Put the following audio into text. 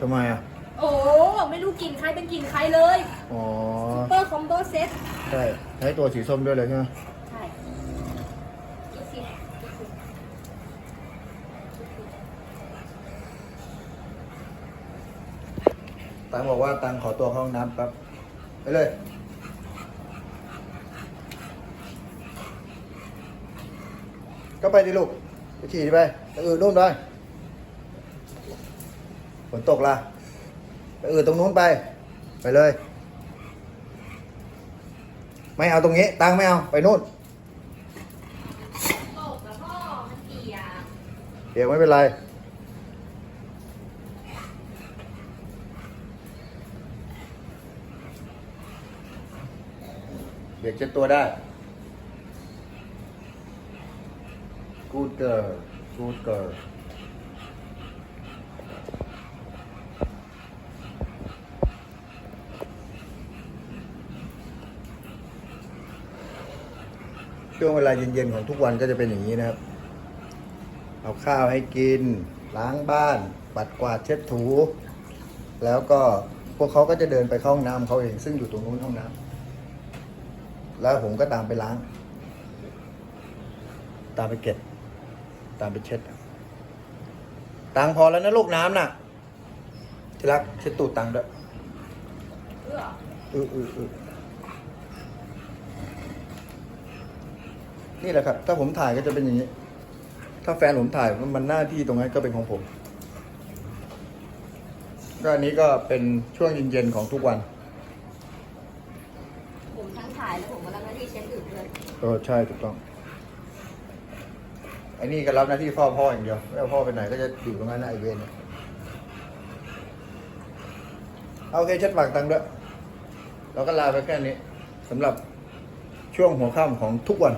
ทำไมอะ โอ้ไม่รู้กลิ่นใครเป็นกลิ่นใครเลยอ๋อ ซุปเปอร์คอมโบเซ็ตใช่ ใช้ตัวสีส้มด้วยเลยใช่ไหมใช่ดูสิตังบอกว่าตังขอตัวเข้าห้องน้ำแป๊บไปเลย ก็ไปดิลูก ไปฉี่ดิไปไปอื่นนู่นไป ฝนตกละไปอื่นตรงนู้นไป ไปเลย ไม่เอาตรงนี้ ตังไม่เอา ไปนู่นตกแล้วพ่อมันเปียกเดี๋ยวไม่เป็นไร เดี๋ยวเช็ดตัวได้ good girl good girl ช่วงเวลาเย็นๆของทุกวันก็จะเป็นอย่างนี้นะครับ เอาข้าวให้กิน ล้างบ้าน ปัดกวาดเช็ดถู แล้วก็พวกเขาก็จะเดินไปเข้าห้องน้ำเขาเองซึ่งอยู่ตรงนู้นห้องน้ำแล้วผมก็ตามไปล้าง ตามไปเก็บ ตามไปเช็ดตังพอแล้วนะลูกน้ำน่ะที่รักเช็ดตูดตังด้วยเพื่ออืออืออื นี่แหละครับ ถ้าผมถ่ายก็จะเป็นอย่างนี้ ถ้าแฟนผมถ่ายมันหน้าที่ตรงนั้นก็เป็นของผม ก็อันนี้ก็เป็นช่วงเย็นๆของทุกวัน ผมทั้งถ่ายแล้วผมก็รับหน้าที่เช็ดอื่นด้วยเออใช่ถูกต้องไอ้นี่ก็รับหน้าที่เฝ้าพ่ออย่างเดียวไม่เอาพ่อไปไหนก็จะอยู่ตรงนั้นนะไอเวนเนี่ยเอาโอเคเช็ดปากตังค์ด้วยเราก็ลาไปแค่นี้สำหรับช่วงหัวค่ำของทุกวัน